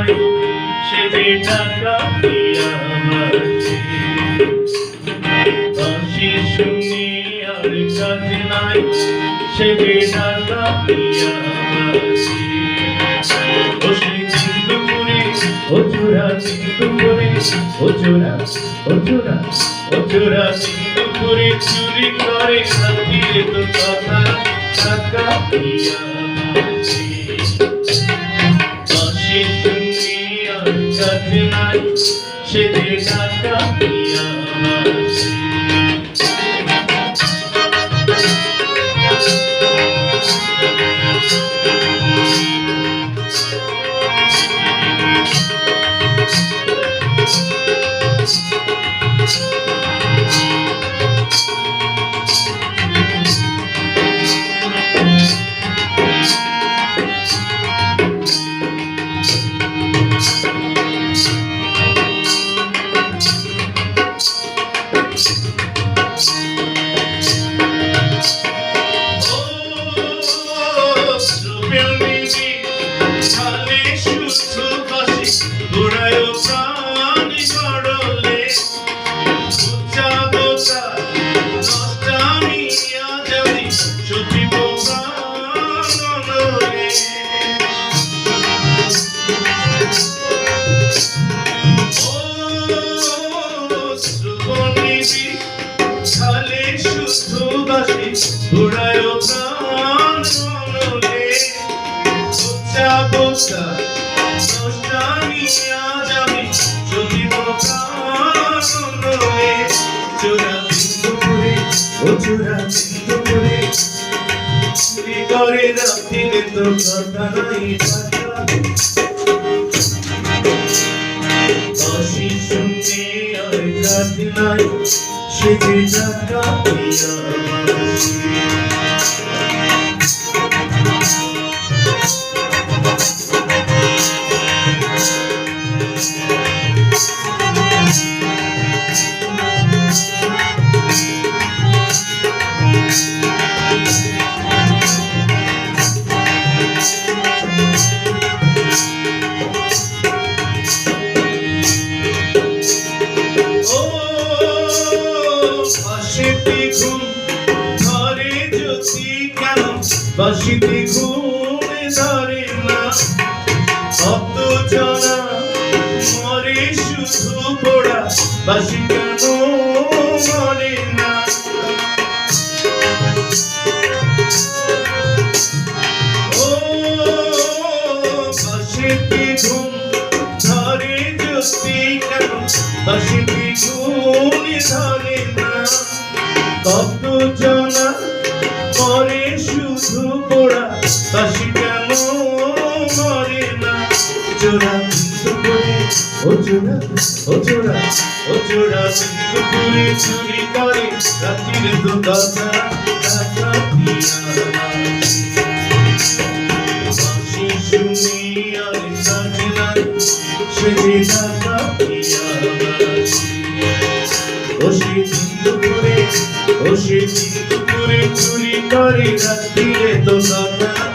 নাই সে টাকা বাসি বাসি শুনি আর কাজ নাই সে টাকা করে ওচুরা চিন্তু করে ওচুরা ওচুরা ওচুরা চিন্তু করে, চুরি করে রাত্রিরে তো কথা টাকা দিয়া আর কাজ নাই সে যে টাকা দিয়া বাসি খালে শুধু বাসি, ঘোড়ায় প্রাণ মনলে বোঝা বোঝা নষ্টামি আজ আমি যদি প্রাণ মনলে চোরা বিন্দু করে ও চোরা বিন্দু করে চুরি করে রাত্রিরে তো কথা নাই সে যে বাসিতে ঘুম ধরে যদি কেন? বাসিতে ঘুমে ধরে না। কত জনা মরে শুধু পোড়া বাসি কেন মরে না। ও, বাসিতে ঘুম ধরে যদি কেন? বাসিতে ঘুমে ধরে ও জোড়া ও জোড়া ও জোড়া বিন্দু করে চুরি করে রাত্রিরে তো কথা। ও সে চুরি করে রাত্রিরে তো কথা